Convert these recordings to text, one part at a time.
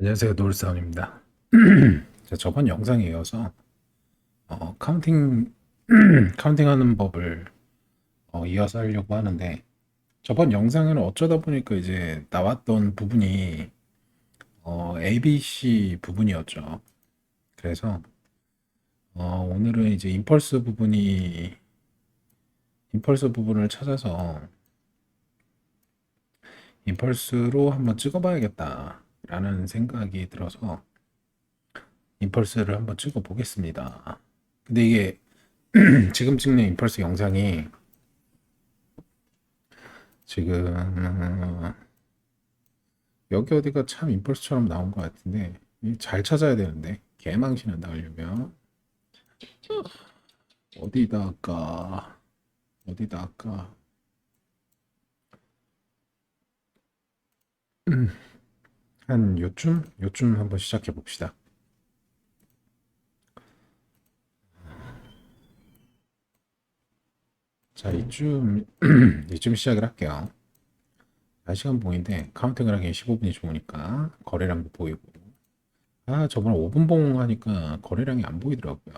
안녕하세요. 노을사원입니다. 자, 저번 영상에 이어서 어, 카운팅 카운팅하는 법을 어, 이어서 하려고 하는데 저번 영상에는 어쩌다 보니까 이제 나왔던 부분이 어, ABC 부분이었죠. 그래서 어, 오늘은 이제 임펄스 부분이 임펄스 부분을 찾아서 임펄스로 한번 찍어봐야겠다 라는 생각이 들어서 임펄스를 한번 찍어 보겠습니다. 근데 이게 지금 찍는 임펄스 영상이 지금 여기 어디가 참 임펄스처럼 나온 것 같은데 이잘 찾아야 되는데 개망신한다 하려면 어디다 할까 어디다 할까 한 요쯤 요쯤 한번 시작해 봅시다. 자, 이쯤, 이쯤 시작을 할게요. 4시간 봉인데, 카운팅을 하기엔 15분이 좋으니까, 거래량도 보이고. 아, 저번에 5분 봉 하니까 거래량이 안 보이더라고요.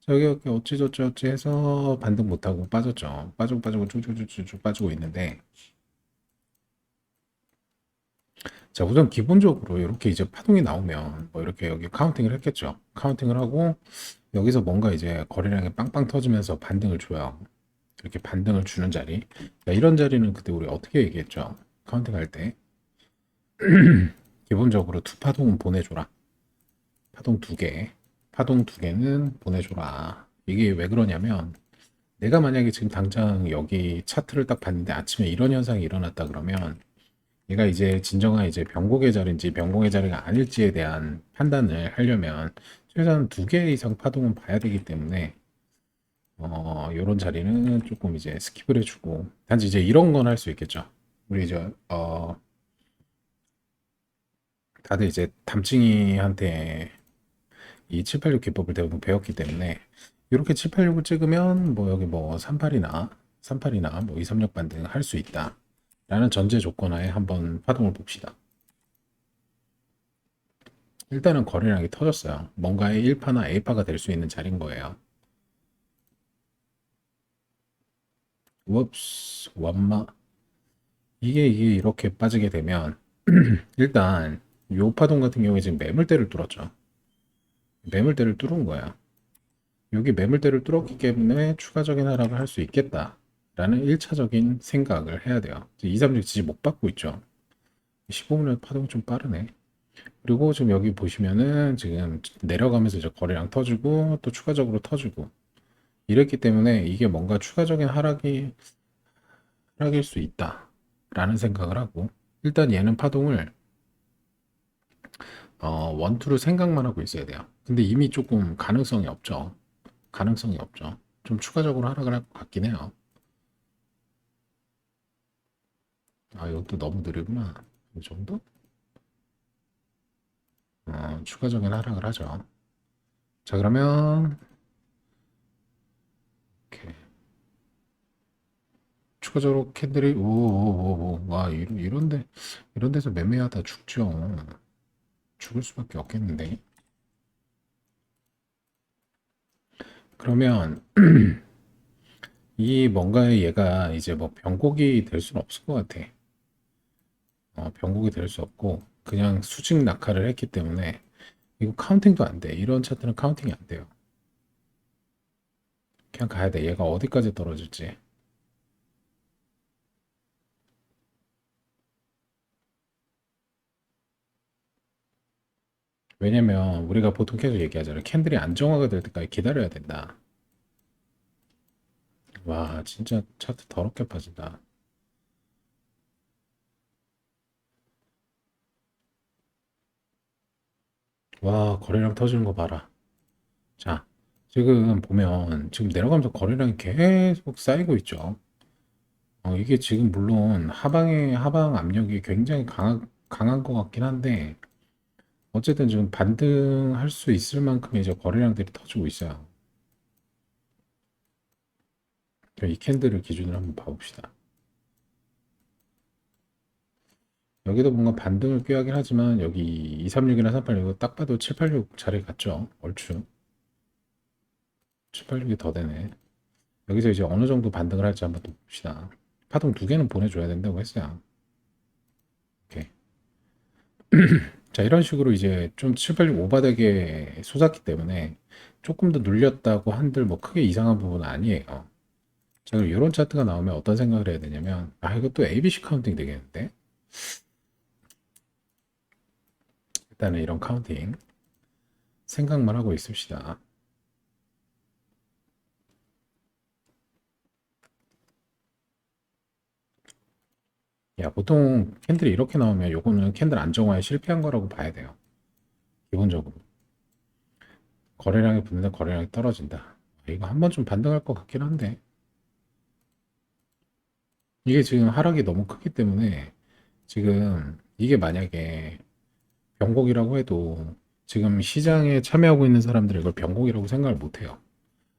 자, 여기, 어찌저찌 해서 반등 못하고 빠졌죠. 빠지고 빠지고 쭉쭉쭉쭉 빠지고 있는데, 자, 우선 기본적으로 이렇게 이제 파동이 나오면, 뭐 이렇게 여기 카운팅을 했겠죠. 카운팅을 하고, 여기서 뭔가 이제 거래량이 빵빵 터지면서 반등을 줘요. 이렇게 반등을 주는 자리. 자, 이런 자리는 그때 우리 어떻게 얘기했죠? 카운팅 할 때. 기본적으로 두 파동은 보내줘라. 파동 두 개. 파동 두 개는 보내줘라. 이게 왜 그러냐면, 내가 만약에 지금 당장 여기 차트를 딱 봤는데 아침에 이런 현상이 일어났다 그러면, 얘가 이제 진정한 이제 병곡의 자리인지 병곡의 자리가 아닐지에 대한 판단을 하려면, 최소한 두 개 이상 파동은 봐야 되기 때문에, 어, 요런 자리는 조금 이제 스킵을 해주고, 단지 이제 이런 건 할 수 있겠죠. 우리 이제, 어, 다들 이제 담칭이한테 이 786 기법을 대부분 배웠기 때문에, 이렇게 786을 찍으면, 뭐 여기 뭐 38이나, 38이나 뭐 236 반등 할 수 있다. 라는 전제 조건하에 한번 파동을 봅시다. 일단은 거래량이 터졌어요. 뭔가의 1파나 A파가 될 수 있는 자리인 거예요. 웁스 원마 이게 이게 이렇게 빠지게 되면 일단 요 파동 같은 경우에 지금 매물대를 뚫었죠. 매물대를 뚫은 거야. 여기 매물대를 뚫었기 때문에 추가적인 하락을 할 수 있겠다 라는 1차적인 생각을 해야 돼요. 2, 3, 6 지지 못 받고 있죠. 15분의 파동이 좀 빠르네. 그리고 지금 여기 보시면은 지금 내려가면서 이제 거래량 터지고 또 추가적으로 터지고 이랬기 때문에 이게 뭔가 추가적인 하락이 하락일 수 있다 라는 생각을 하고 일단 얘는 파동을 어, 원투를 생각만 하고 있어야 돼요. 근데 이미 조금 가능성이 없죠. 가능성이 없죠. 좀 추가적으로 하락을 할 것 같긴 해요. 아, 이것도 너무 느리구나. 이 정도? 어, 추가적인 하락을 하죠. 자, 그러면 이렇게 추가적으로 캔들이 오오오와 이런 이런데 이런 데서 매매하다 죽죠. 죽을 수밖에 없겠는데. 그러면 이 뭔가의 얘가 이제 뭐 변곡이 될 수는 없을 것 같아. 어, 변곡이 될 수 없고 그냥 수직 낙하를 했기 때문에 이거 카운팅도 안 돼. 이런 차트는 카운팅이 안 돼요. 그냥 가야 돼. 얘가 어디까지 떨어질지. 왜냐면 우리가 보통 계속 얘기하잖아요. 캔들이 안정화가 될 때까지 기다려야 된다. 와, 진짜 차트 더럽게 빠진다. 와, 거래량 터지는 거 봐라. 자, 지금 보면 지금 내려가면서 거래량이 계속 쌓이고 있죠. 어, 이게 지금 물론 하방의 하방 압력이 굉장히 강한 강한 것 같긴 한데 어쨌든 지금 반등할 수 있을 만큼 이제 거래량들이 터지고 있어요. 이 캔들을 기준으로 한번 봐봅시다. 여기도 뭔가 반등을 꾀하긴 하지만 여기 236이나 386 딱 봐도 786 자리 갔죠. 얼추. 786이 더 되네. 여기서 이제 어느 정도 반등을 할지 한번 또 봅시다. 파동 두 개는 보내줘야 된다고 했어요. 오케이. 자, 이런 식으로 이제 좀 786 오바되게 솟았기 때문에 조금 더 눌렸다고 한들 뭐 크게 이상한 부분은 아니에요. 자, 그럼 이런 차트가 나오면 어떤 생각을 해야 되냐면, 아, 이것도 ABC 카운팅 되겠는데? 일단은 이런 카운팅 생각만 하고 있읍시다. 야, 보통 캔들이 이렇게 나오면 요거는 캔들 안정화에 실패한 거라고 봐야 돼요. 기본적으로. 거래량이 붙는데 거래량이 떨어진다. 이거 한 번쯤 반등할 것 같긴 한데. 이게 지금 하락이 너무 크기 때문에 지금 이게 만약에 변곡이라고 해도 지금 시장에 참여하고 있는 사람들이 이걸 변곡이라고 생각을 못 해요.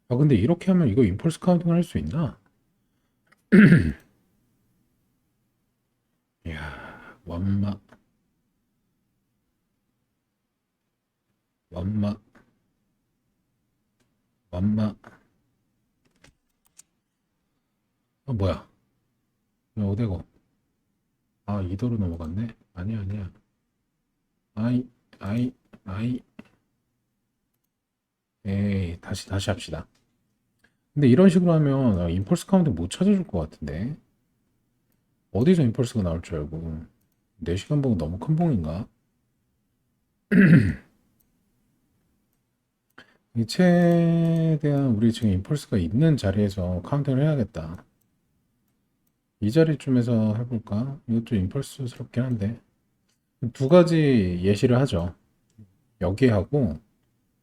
아, 근데 이렇게 하면 이거 임펄스 카운팅을 할 수 있나? 이야, 완마, 완마, 완마. 아, 뭐야? 야, 어디고? 아, 2도로 넘어갔네? 아니야, 아니야. 아이, 아이, 아이. 에이, 다시, 다시 합시다. 근데 이런 식으로 하면 아, 임펄스 카운트 못 찾아줄 것 같은데? 어디서 임펄스가 나올 줄 알고. 4시간 봉 너무 큰 봉인가? 이 최대한 우리 지금 임펄스가 있는 자리에서 카운팅을 해야겠다. 이 자리쯤에서 해볼까? 이것도 임펄스스럽긴 한데. 두 가지 예시를 하죠. 여기하고,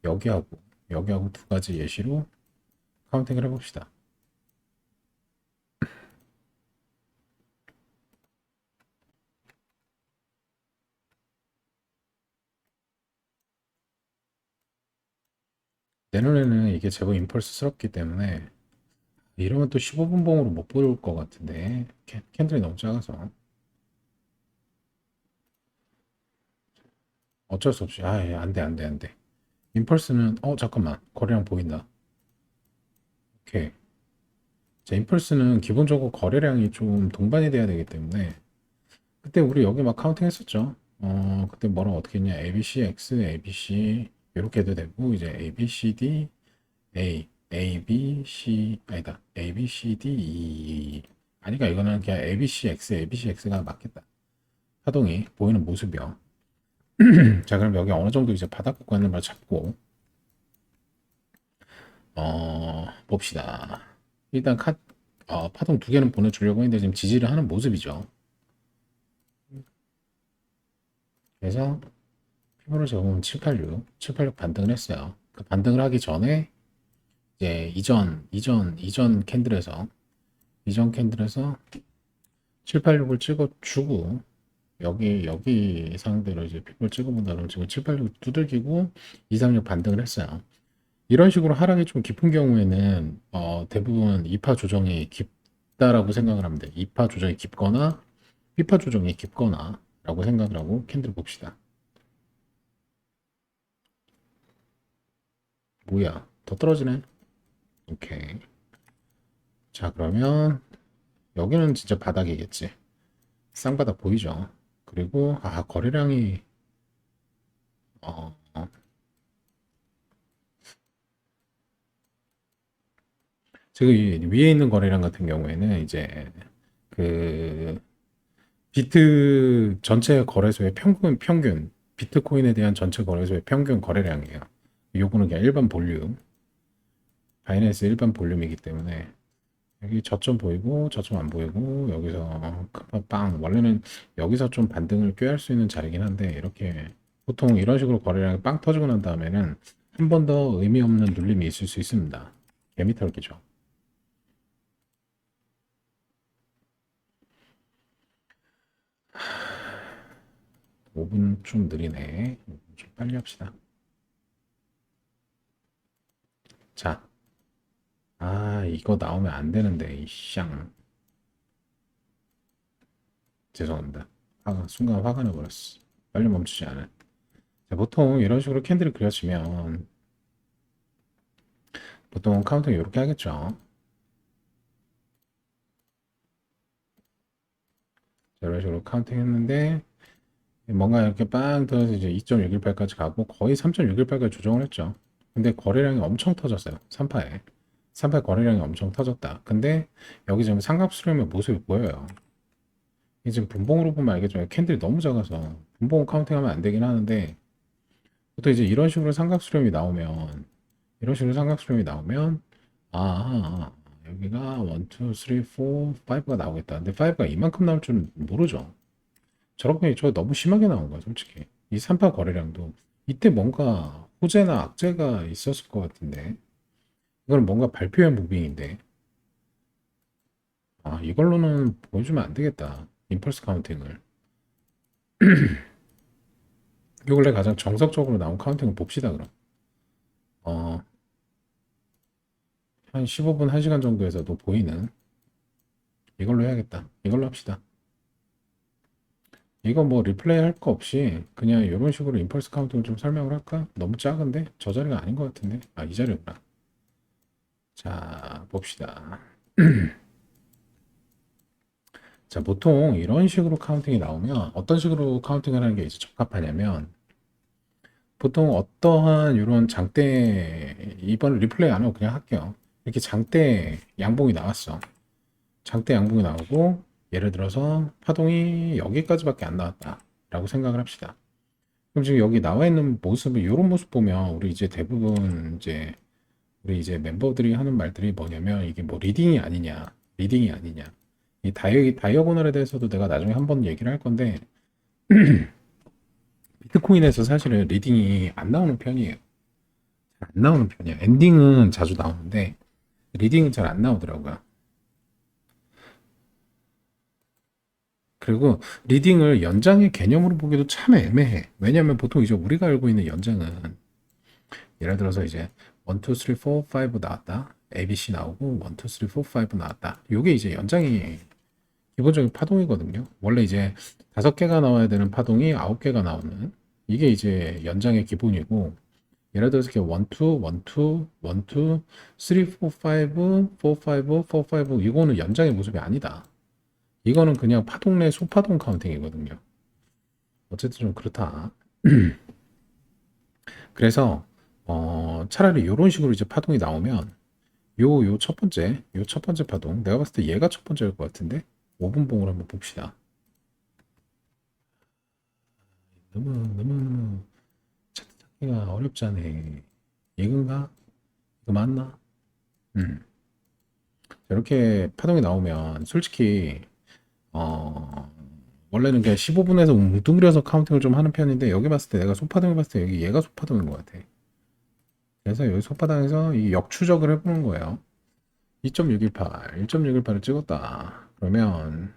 여기하고, 여기하고 두 가지 예시로 카운팅을 해봅시다. 내년에는 이게 제법 임펄스스럽기 때문에 이러면 또 15분 봉으로 못 볼 것 같은데 캔- 캔들이 너무 작아서 어쩔 수 없이 아, 예, 안 돼, 안 돼, 안 돼. 임펄스는 어, 잠깐만. 거래량 보인다. 오케이. 자, 임펄스는 기본적으로 거래량이 좀 동반이 돼야 되기 때문에 그때 우리 여기 막 카운팅 했었죠. 어, 그때 뭐랑 어떻게 했냐? ABC, X, ABC 이렇게 해도 되고 이제 A, B, C, D, A, A, B, C 아니다. A, B, C, D, E 아니까 이거는 그냥 A, B, C, X, A, B, C, X가 맞겠다. 파동이 보이는 모습이요. 자, 그럼 여기 어느 정도 이제 바닥 구간을 잡고 어, 봅시다. 일단 카, 어, 파동 두 개는 보내주려고 했는데 지금 지지를 하는 모습이죠. 그래서 피부로 적으면 786, 786 반등을 했어요. 그 반등을 하기 전에 이제 이전, 이전, 이전 캔들에서 이전 캔들에서 786을 찍어주고 여기 여기 상대로 이제 픽을 찍어본다 그러면 지금 786 두들기고 236 반등을 했어요. 이런 식으로 하락이 좀 깊은 경우에는 어, 대부분 2파 조정이 깊다라고 생각을 합니다. 2파 조정이 깊거나 B파 조정이 깊거나 라고 생각을 하고 캔들 봅시다. 뭐야? 더 떨어지네? 오케이. 자, 그러면 여기는 진짜 바닥이겠지. 쌍바닥 보이죠? 그리고 아 거래량이 어, 어. 지금 이 위에 있는 거래량 같은 경우에는 이제 그 비트 전체 거래소의 평균 평균 비트코인에 대한 전체 거래소의 평균 거래량이에요. 요거는 그냥 일반 볼륨 바이낸스 일반 볼륨이기 때문에 여기 저점 보이고 저점 안 보이고 여기서 빵 원래는 여기서 좀 반등을 꾀할 수 있는 자리긴 한데 이렇게 보통 이런 식으로 거래량이 빵 터지고 난 다음에는 한 번 더 의미 없는 눌림이 있을 수 있습니다. 개미털기죠. 오 5분 좀 느리네. 좀 빨리 합시다. 자, 아, 이거 나오면 안 되는데, 이 쌍. 죄송합니다. 아, 순간 화가 나버렸어. 빨리 멈추지 않아. 자, 보통 이런 식으로 캔들을 그려지면 보통 카운팅 이렇게 하겠죠. 자, 이런 식으로 카운팅 했는데 뭔가 이렇게 빵 터져서 이제 2.618까지 가고 거의 3.618까지 조정을 했죠. 근데 거래량이 엄청 터졌어요. 3파에. 3파 거래량이 엄청 터졌다. 근데 여기 지금 삼각 수렴의 모습이 보여요. 이게 지금 분봉으로 보면 알겠지만 캔들이 너무 작아서 분봉 카운팅하면 안 되긴 하는데 보통 이제 이런 식으로 삼각 수렴이 나오면 이런 식으로 삼각 수렴이 나오면 아, 아, 아, 여기가 1, 2, 3, 4, 5가 나오겠다. 근데 5가 이만큼 나올 줄은 모르죠. 저렇게 저 너무 심하게 나온 거야, 솔직히. 이 3파 거래량도 이때 뭔가 호재나 악재가 있었을 것 같은데 이건 뭔가 발표한 무빙인데 아 이걸로는 보여주면 안 되겠다. 임펄스 카운팅을 요 근래 가장 정석적으로 나온 카운팅을 봅시다 그럼 어, 한 15분 1시간 정도에서도 보이는 이걸로 해야겠다. 이걸로 합시다. 이거 뭐 리플레이 할 거 없이 그냥 이런 식으로 임펄스 카운팅을 좀 설명을 할까? 너무 작은데? 저 자리가 아닌 것 같은데? 아, 이 자리구나. 자, 봅시다. 자, 보통 이런 식으로 카운팅이 나오면 어떤 식으로 카운팅을 하는 게 이제 적합하냐면 보통 어떠한 이런 장대 이번 리플레이 안 하고 그냥 할게요. 이렇게 장대 양봉이 나왔어. 장대 양봉이 나오고 예를 들어서 파동이 여기까지밖에 안 나왔다라고 생각을 합시다. 그럼 지금 여기 나와 있는 모습을 이런 모습 보면 우리 이제 대부분 이제 우리 이제 멤버들이 하는 말들이 뭐냐면 이게 뭐 리딩이 아니냐, 리딩이 아니냐. 이 다이어 다이어고널에 대해서도 내가 나중에 한번 얘기를 할 건데 비트코인에서 사실은 리딩이 안 나오는 편이에요. 잘 안 나오는 편이야. 엔딩은 자주 나오는데 리딩은 잘 안 나오더라고요. 그리고 리딩을 연장의 개념으로 보기도 참 애매해. 왜냐면 보통 이제 우리가 알고 있는 연장은 예를 들어서 이제 1, 2, 3, 4, 5 나왔다. ABC 나오고 1, 2, 3, 4, 5 나왔다. 요게 이제 연장이 기본적인 파동이거든요. 원래 이제 다섯 개가 나와야 되는 파동이 아홉 개가 나오는 이게 이제 연장의 기본이고 예를 들어서 이렇게 1, 2, 1, 2, 1, 2, 3, 4, 5, 4, 5, 4, 5 이거는 연장의 모습이 아니다. 이거는 그냥 파동 내 소파동 카운팅이거든요. 어쨌든 좀 그렇다. 그래서 어, 차라리 이런 식으로 이제 파동이 나오면 요 요 첫 번째 요 첫 번째 파동 내가 봤을 때 얘가 첫 번째일 것 같은데 5분 봉을 한번 봅시다. 너무 너무 너무 찾기가 어렵잖아. 이건가? 이거 맞나? 음. 이렇게 파동이 나오면 솔직히 어 원래는 그냥 15분에서 뭉뚱그려서 카운팅을 좀 하는 편인데 여기 봤을 때 내가 소파동을 봤을 때 여기 얘가 소파동인 것 같아. 그래서 여기 소파동에서 이 역추적을 해보는 거예요. 2.618, 1.618을 찍었다. 그러면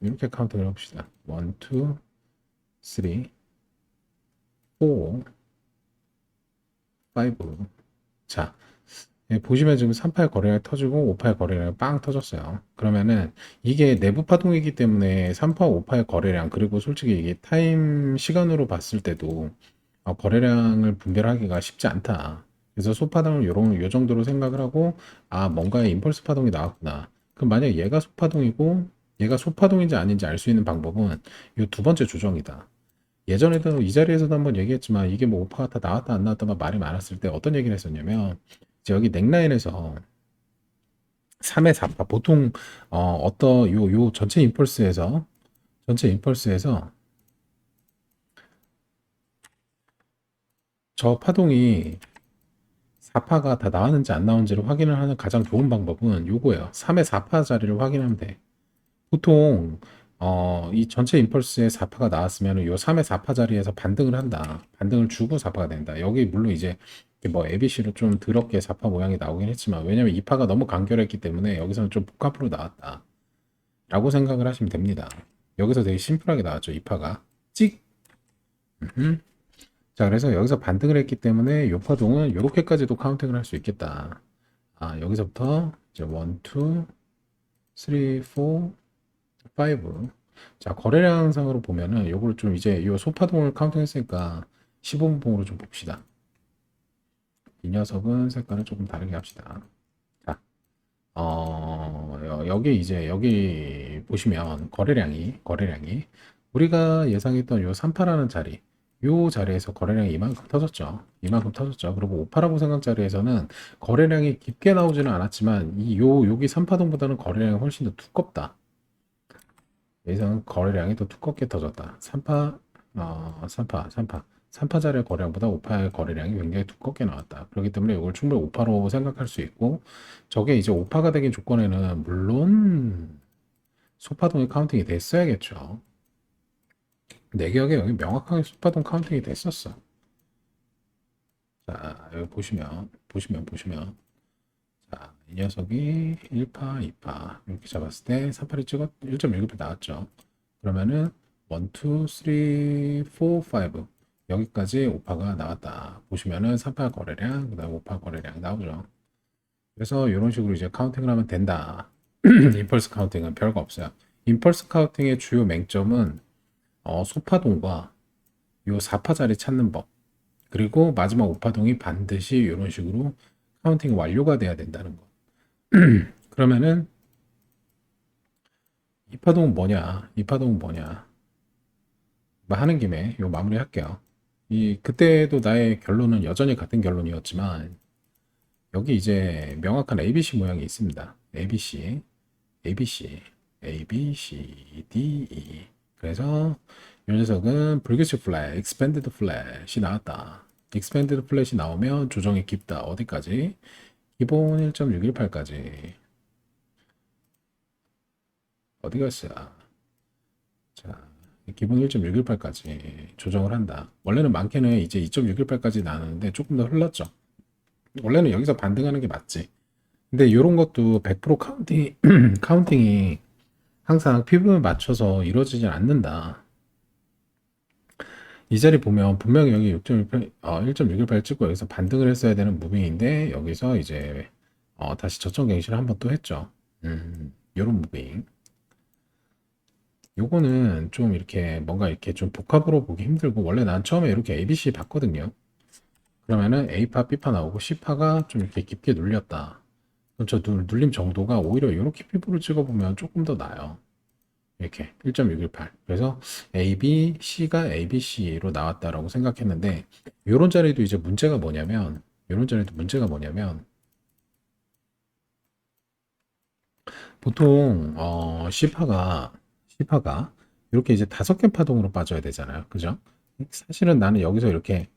이렇게 카운팅을 해봅시다. 1, 2, 3, 4, 5. 자, 예, 보시면 지금 3파의 거래량 터지고 5파의 거래량 빵 터졌어요. 그러면은 이게 내부 파동이기 때문에 3파, 5파의 거래량 그리고 솔직히 이게 타임 시간으로 봤을 때도 어, 거래량을 분별하기가 쉽지 않다. 그래서 소파동을 요런 요 정도로 생각을 하고 아 뭔가의 임펄스 파동이 나왔구나. 그럼 만약 얘가 소파동이고 얘가 소파동인지 아닌지 알 수 있는 방법은 이 두 번째 조정이다. 예전에도 이 자리에서도 한번 얘기했지만 이게 뭐 오파가 다 나왔다 안 나왔다 막 말이 많았을 때 어떤 얘기를 했었냐면 이제 여기 넥라인에서 3의 4파 보통 어 어떤 요 요 전체 임펄스에서 전체 임펄스에서 저 파동이 4파가 다 나왔는지 안 나왔는지를 확인을 하는 가장 좋은 방법은 요거예요. 3의 4파 자리를 확인하면 돼. 보통 어, 이 전체 임펄스의 4파가 나왔으면 요 3의 4파 자리에서 반등을 한다. 반등을 주고 4파가 된다. 여기 물론 이제 뭐 ABC로 좀 더럽게 4파 모양이 나오긴 했지만 왜냐면 2파가 너무 간결했기 때문에 여기서는 좀 복합으로 나왔다. 라고 생각을 하시면 됩니다. 여기서 되게 심플하게 나왔죠. 2파가. 찍! 자, 그래서 여기서 반등을 했기 때문에 요 파동은 요렇게까지도 카운팅을 할 수 있겠다. 아, 여기서부터 이제 1, 2, 3, 4, 5. 자, 거래량 상으로 보면은 요걸 좀 이제 요 소파동을 카운팅 했으니까 15분봉으로 좀 봅시다. 이 녀석은 색깔을 조금 다르게 합시다. 자, 어, 여- 여기 이제 여기 보시면 거래량이 거래량이 우리가 예상했던 요 38라는 자리 요 자리에서 거래량이 이만큼 터졌죠. 이만큼 터졌죠. 그리고 58라고 생각 자리에서는 거래량이 깊게 나오지는 않았지만 이 요 여기 3파동보다는 거래량이 훨씬 더 두껍다. 여기서는 거래량이 더 두껍게 터졌다. 3파 어 3파 3파 3파짜리 거래량보다 5파의 거래량이 굉장히 두껍게 나왔다. 그렇기 때문에 이걸 충분히 5파로 생각할 수 있고 저게 이제 5파가 되긴 조건에는 물론 소파동이 카운팅이 됐어야겠죠. 내 기억에 여기 명확하게 소파동 카운팅이 됐었어. 자, 여기 보시면, 보시면, 보시면. 자, 이 녀석이 1파, 2파. 이렇게 잡았을 때 3파를 찍었, 1.1급 나왔죠. 그러면은 1, 2, 3, 4, 5. 여기까지 5파가 나왔다. 보시면은 3파 거래량, 그 다음 5파 거래량 나오죠. 그래서 이런 식으로 이제 카운팅을 하면 된다. 임펄스 카운팅은 별거 없어요. 임펄스 카운팅의 주요 맹점은 어, 소파동과 요 4파 자리 찾는 법. 그리고 마지막 5파동이 반드시 이런 식으로 카운팅 완료가 돼야 된다는 거. 그러면은 2파동은 뭐냐? 2파동은 뭐냐? 뭐 하는 김에 요 마무리 할게요. 이 그때도 나의 결론은 여전히 같은 결론이었지만 여기 이제 명확한 ABC 모양이 있습니다. ABC, ABC, A, B, C, D, E. 그래서 이 녀석은 불규칙 플랫, expanded 플랫이 나왔다. expanded 플랫이 나오면 조정이 깊다. 어디까지? 기본 1.618까지. 어디 갔어요? 자, 기본 1.618까지 조정을 한다. 원래는 많게는 이제 2.618까지 나왔는데 조금 더 흘렀죠. 원래는 여기서 반등하는 게 맞지. 근데 이런 것도 100% 카운팅, 카운팅이 항상 피부에 맞춰서 이루어지진 않는다. 이 자리 보면 분명히 여기 6.18, 어, 1.618 찍고 여기서 반등을 했어야 되는 무빙인데 여기서 이제 어, 다시 저점 갱신을 한번 또 했죠. 음, 요런 무빙. 요거는 좀 이렇게 뭔가 이렇게 좀 복합으로 보기 힘들고 원래 난 처음에 이렇게 ABC 봤거든요. 그러면은 A파, B파 나오고 C파가 좀 이렇게 깊게 눌렸다. 저 눌- 눌림 정도가 오히려 이렇게 피부를 찍어보면 조금 더 나아요. 이렇게 1.618. 그래서 A, B, C가 A, B, C로 나왔다라고 생각했는데 이런 자리도 이제 문제가 뭐냐면 이런 자리도 문제가 뭐냐면 보통 어, C파가 C파가 이렇게 이제 다섯 개 파동으로 빠져야 되잖아요. 그죠? 사실은 나는 여기서 이렇게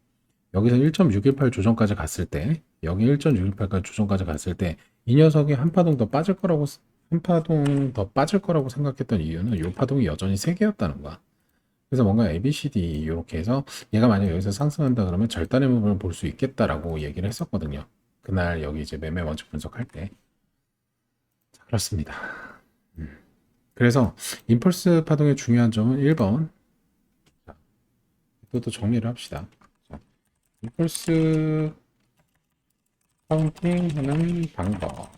여기서 1.618 조정까지 갔을 때 여기 1.618까지 조정까지 갔을 때 이 녀석이 한 파동 더 빠질 거라고 한 파동 더 빠질 거라고 생각했던 이유는 이 파동이 여전히 세 개였다는 거야. 그래서 뭔가 A, B, C, D 이렇게 해서 얘가 만약 여기서 상승한다 그러면 절단의 부분을 볼 수 있겠다라고 얘기를 했었거든요. 그날 여기 이제 매매 원칙 분석할 때. 자, 그렇습니다. 음. 그래서 임펄스 파동의 중요한 점은 1번. 자, 또, 또 정리를 합시다. 자, 임펄스 카운팅 하는 방법.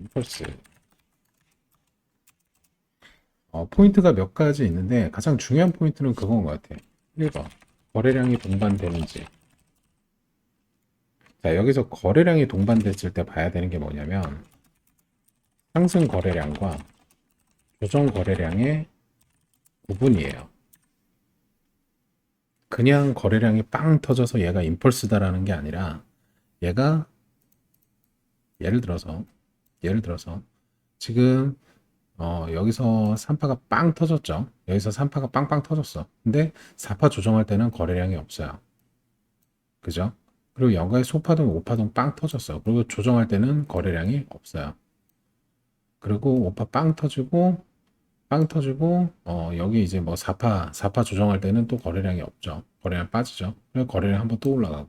임펄스. 어, 포인트가 몇 가지 있는데 가장 중요한 포인트는 그건 것 같아. 1번. 거래량이 동반되는지. 자, 여기서 거래량이 동반됐을 때 봐야 되는 게 뭐냐면 상승 거래량과 조정 거래량의 구분이에요. 그냥 거래량이 빵 터져서 얘가 임펄스다라는 게 아니라 얘가 예를 들어서 예를 들어서 지금 어, 여기서 3파가 빵 터졌죠. 여기서 3파가 빵빵 터졌어. 근데 4파 조정할 때는 거래량이 없어요. 그죠? 그리고 여가의 소파동, 5파동 빵 터졌어. 그리고 조정할 때는 거래량이 없어요. 그리고 5파 빵 터지고 빵 터지고 어, 여기 이제 뭐 4파 4파 조정할 때는 또 거래량이 없죠. 거래량 빠지죠. 그래서 거래량 한번 또 올라가고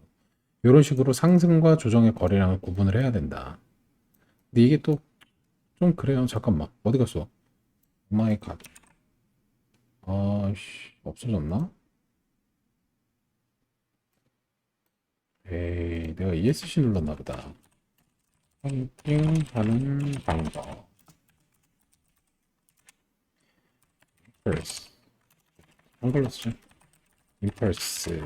이런 식으로 상승과 조정의 거래량을 구분을 해야 된다. 근데 이게 또 좀 그래요. 잠깐만 어디 갔어? 오마이 갓. 아씨 없어졌나? 에이 내가 ESC 눌렀나 보다. 카운팅하는 방법. impulse 한글로 쓰죠. impulse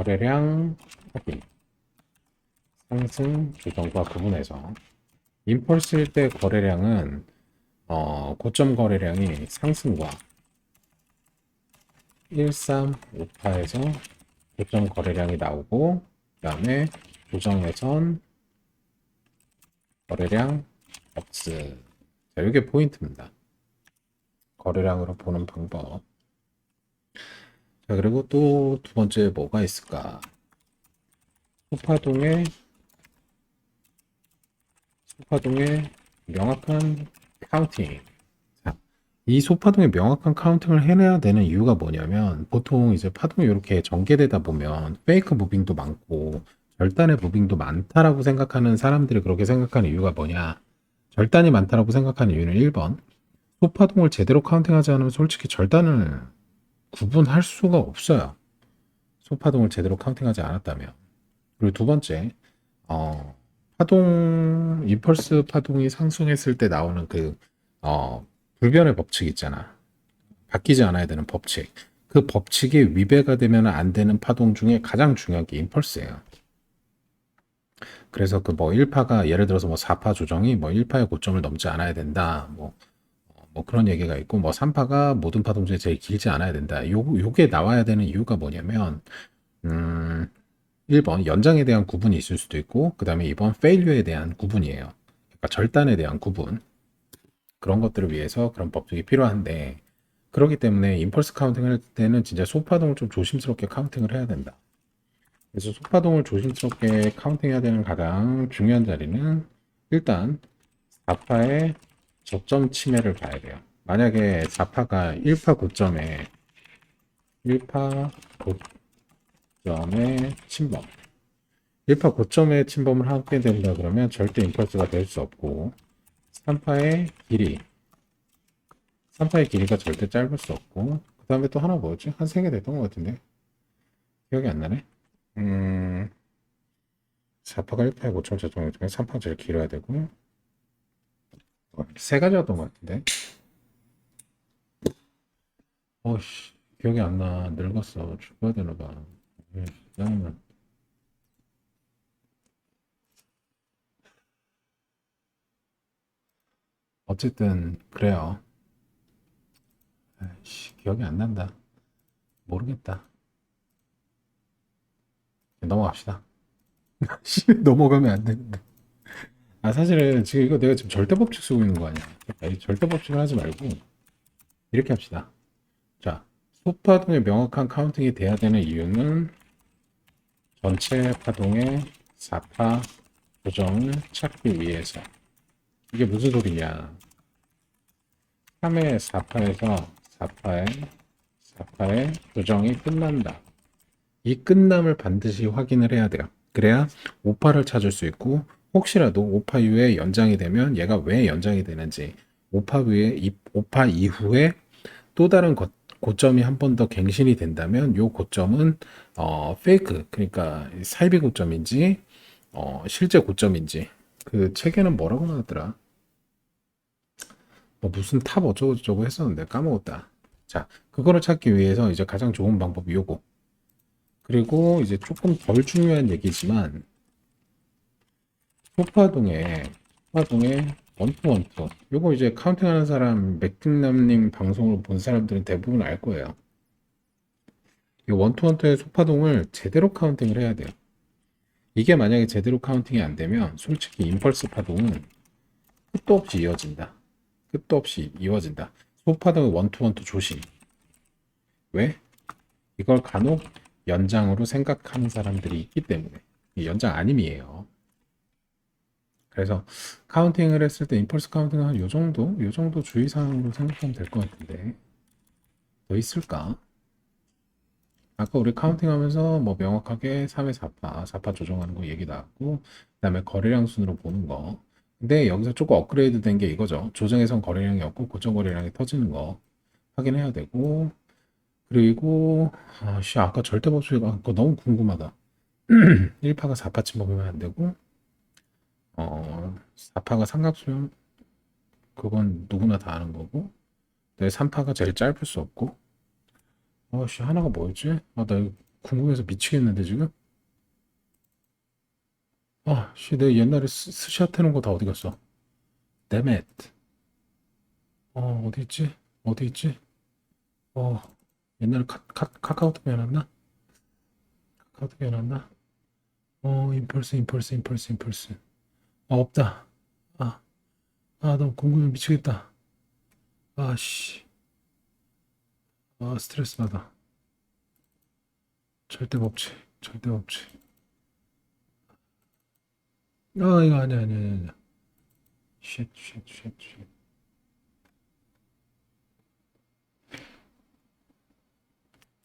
거래량 확인. 상승 조정과 구분해서. 임펄스일 때 거래량은 어, 고점 거래량이 상승과 1358에서 고점 거래량이 나오고 그 다음에 조정에선 거래량 없음 자, 이게 포인트입니다. 거래량으로 보는 방법 자 그리고 또 두 번째 뭐가 있을까 소파동의 소파동의 명확한 카운팅. 자, 이 소파동의 명확한 카운팅을 해내야 되는 이유가 뭐냐면 보통 이제 파동이 이렇게 전개되다 보면 페이크 무빙도 많고 절단의 무빙도 많다라고 생각하는 사람들이 그렇게 생각하는 이유가 뭐냐? 절단이 많다라고 생각하는 이유는 1번. 소파동을 제대로 카운팅하지 않으면 솔직히 절단을 구분할 수가 없어요. 소파동을 제대로 카운팅하지 않았다면. 그리고 두 번째, 어, 파동, 임펄스 파동이 상승했을 때 나오는 그, 어, 불변의 법칙 있잖아. 바뀌지 않아야 되는 법칙. 그 법칙이 위배가 되면 안 되는 파동 중에 가장 중요한 게 임펄스예요. 그래서 그 뭐 1파가 예를 들어서 뭐 4파 조정이 뭐 1파의 고점을 넘지 않아야 된다. 뭐, 어, 뭐 그런 얘기가 있고 뭐 3파가 모든 파동 중에 제일 길지 않아야 된다. 요, 요게 나와야 되는 이유가 뭐냐면, 음, 1번 연장에 대한 구분이 있을 수도 있고 그 다음에 2번 failure 에 대한 구분이에요. 그러니까 절단에 대한 구분 그런 것들을 위해서 그런 법칙이 필요한데 그렇기 때문에 임펄스 카운팅 할 때는 진짜 소파동을 좀 조심스럽게 카운팅을 해야 된다. 그래서 소파동을 조심스럽게 카운팅해야 되는 가장 중요한 자리는 일단 4파의 저점 침해를 봐야 돼요. 만약에 4파가 1파 고점에 1파 고점의 침범 1파 고점의 침범을 하게 된다 그러면 절대 임펄스가 될 수 없고 3파의 길이 3파의 길이가 절대 짧을 수 없고 그 다음에 또 하나 뭐였지? 한세개 됐던 것 같은데 기억이 안 나네 음 4파가 1파의 고점 저점 중에 3파가 제일 길어야 되고 어, 세 가지였던 것 같은데 어씨 기억이 안 나 늙었어 죽어야 되나 봐 예, 짜증나. 어쨌든 그래요. 아이씨, 기억이 안 난다. 모르겠다. 넘어갑시다. 씨, 넘어가면 안 되는데. 아 사실은 지금 이거 내가 지금 절대 법칙 쓰고 있는 거 아니야? 그러니까 이 절대 법칙을 하지 말고 이렇게 합시다. 자, 소파 동의 명확한 카운팅이 돼야 되는 이유는 전체 파동의 4파 조정을 찾기 위해서. 이게 무슨 소리냐? 3의 4파에서 4파의 4파의 조정이 끝난다. 이 끝남을 반드시 확인을 해야 돼요. 그래야 5파를 찾을 수 있고 혹시라도 5파 이후에 연장이 되면 얘가 왜 연장이 되는지 5파 위에 5파 이후에 또 다른 것 고점이 한 번 더 갱신이 된다면 요 고점은 어 페이크 그러니까 사이비 고점인지 어 실제 고점인지. 그 책에는 뭐라고 나왔더라? 뭐 무슨 탑 어쩌고 저쩌고 했었는데 까먹었다. 자 그거를 찾기 위해서 이제 가장 좋은 방법이 요거. 그리고 이제 조금 덜 중요한 얘기지만 소파동에 소파동에 원투원투. 요거 이제 카운팅하는 사람 맥등남님 방송을 본 사람들은 대부분 알 거예요. 이 원투원투의 소파동을 제대로 카운팅을 해야 돼요. 이게 만약에 제대로 카운팅이 안 되면 솔직히 임펄스 파동은 끝도 없이 이어진다. 끝도 없이 이어진다. 소파동의 원투원투 조심. 왜? 이걸 간혹 연장으로 생각하는 사람들이 있기 때문에. 이 연장 아님이에요. 그래서 카운팅을 했을 때 임펄스 카운팅은 한 요 정도? 요 정도 주의사항으로 생각하면 될 것 같은데. 더 있을까? 아까 우리 카운팅 하면서 뭐 명확하게 3회 4파, 4파 조정하는 거 얘기 나왔고 그 다음에 거래량 순으로 보는 거. 근데 여기서 조금 업그레이드 된 게 이거죠. 조정에선 거래량이 없고 고정 거래량이 터지는 거 확인해야 되고. 그리고 아씨 아까 절대 법칙 아, 그거 너무 궁금하다. 1파가 4파 침범하면 안 되고 어, 4파가 삼각수면 그건 누구나 다 아는 거고 내 3파가 제일 짧을 수 없고 아씨 하나가 뭐였지? 아 나 이거 궁금해서 미치겠는데 지금 아씨 내 옛날에 스, 스샷 해놓은 거 다 어디 갔어? 데멧 어 어디 있지? 어디 있지? 어 옛날에 카, 카, 카카오톡 해놨나? 카카오톡 해놨나? 어 임펄스 임펄스 임펄스 임펄스 아 없다 아 아, 너무 궁금해 미치겠다. 아, 씨. 아, 스트레스 받아. 절대 없지. 절대 없지. 아, 이거 아니야, 아니야, 아니야. 아니야. 쉣, 쉣, 쉣, 쉣.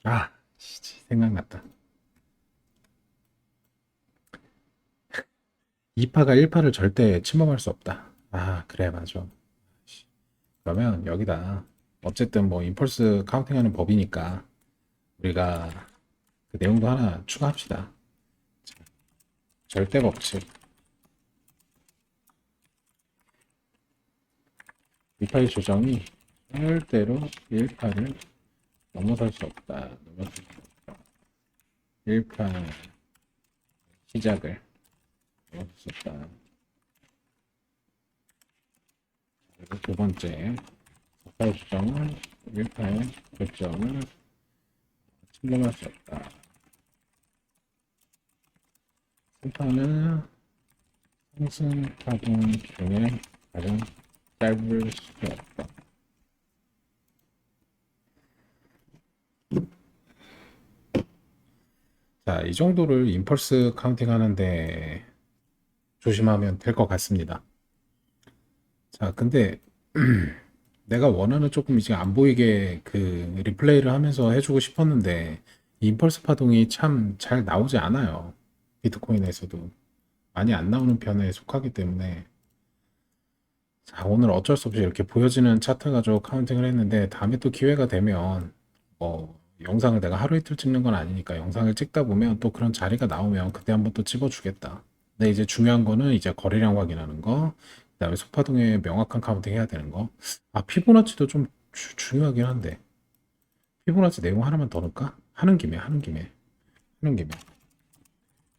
아, 씨, 생각났다. 2파가 1파를 절대 침범할 수 없다. 아, 그래, 맞아. 씨. 그러면 여기다 어쨌든 뭐 임펄스 카운팅하는 법이니까 우리가 그 내용도 하나 추가합시다. 절대 법칙. 2파의 조정이 절대로 1파를 넘어설 수 없다. 넘어설 수 없다. 1파 시작을 없다. 그리고 두 번째, 4파의 조정은 1파의 결정을 침범할 수 없다. 3파는 상승 파동 중에 가장 짧을 수 없다. 자, 이 정도를 임펄스 카운팅 하는데 조심하면 될 것 같습니다. 자, 근데 내가 원하는 조금 이제 안 보이게 그 리플레이를 하면서 해주고 싶었는데 이 임펄스 파동이 참 잘 나오지 않아요. 비트코인에서도 많이 안 나오는 편에 속하기 때문에 자, 오늘 어쩔 수 없이 이렇게 보여지는 차트 가지고 카운팅을 했는데 다음에 또 기회가 되면 뭐 영상을 내가 하루 이틀 찍는 건 아니니까 영상을 찍다 보면 또 그런 자리가 나오면 그때 한번 또 집어주겠다. 근데 이제 중요한 거는 이제 거래량 확인하는 거, 그다음에 소파동의 명확한 카운팅 해야 되는 거. 아, 피보나치도 좀 주- 중요하긴 한데. 피보나치 내용 하나만 더 넣을까? 하는 김에, 하는 김에. 하는 김에.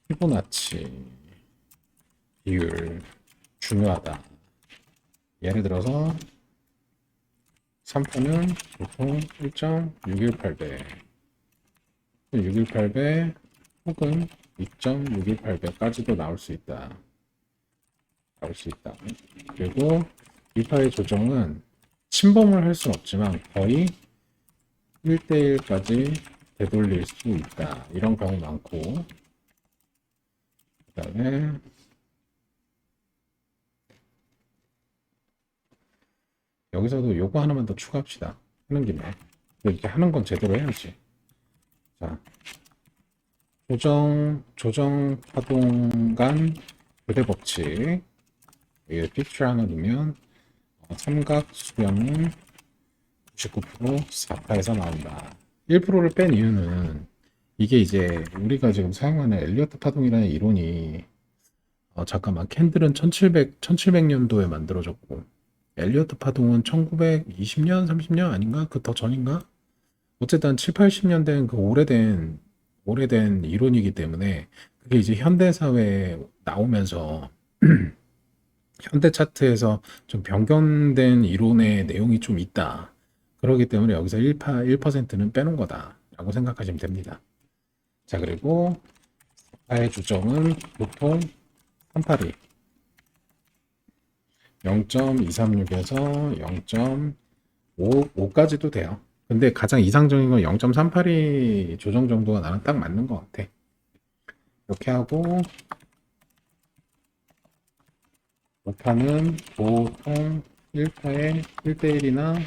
피보나치 비율 중요하다. 예를 들어서 3파는 보통 1.618배, 618배 혹은 2.618배까지도 나올 수 있다. 나올 수 있다. 그리고 2파의 조정은 침범을 할 수는 없지만 거의 1대1까지 되돌릴 수 있다. 이런 경우 많고, 그 다음에 여기서도 요거 하나만 더 추가합시다. 하는 김에. 이렇게 하는 건 제대로 해야지. 자, 조정, 조정 파동 간 교대 법칙. 여기에 픽처 하나 넣으면 어, 삼각 수렴은 99% 4파에서 나온다. 1%를 뺀 이유는 이게 이제 우리가 지금 사용하는 엘리어트 파동이라는 이론이 어, 잠깐만 캔들은 1700, 1700년도에 만들어졌고 엘리어트 파동은 1920년, 30년 아닌가? 그 더 전인가? 어쨌든 7, 80년 된그 오래된 오래된 이론이기 때문에 그게 이제 현대 사회에 나오면서 현대 차트에서 좀 변경된 이론의 내용이 좀 있다. 그렇기 때문에 여기서 1파 1%는 빼놓은 거다라고 생각하시면 됩니다. 자, 그리고 파의 주점은 보통 382 0.236에서 0.55까지도 돼요. 근데 가장 이상적인 건 0.382 조정 정도가 나는 딱 맞는 것 같아. 이렇게 하고 5파는 보통 1파에 1대1이나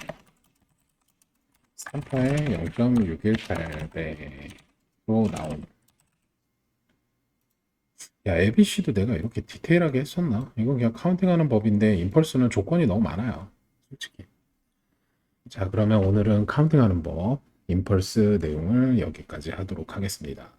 3파에 0.618배로 나온 야, ABC도 내가 이렇게 디테일하게 했었나? 이건 그냥 카운팅하는 법인데 임펄스는 조건이 너무 많아요. 솔직히. 자, 그러면 오늘은 카운팅하는 법, 임펄스 내용을 여기까지 하도록 하겠습니다.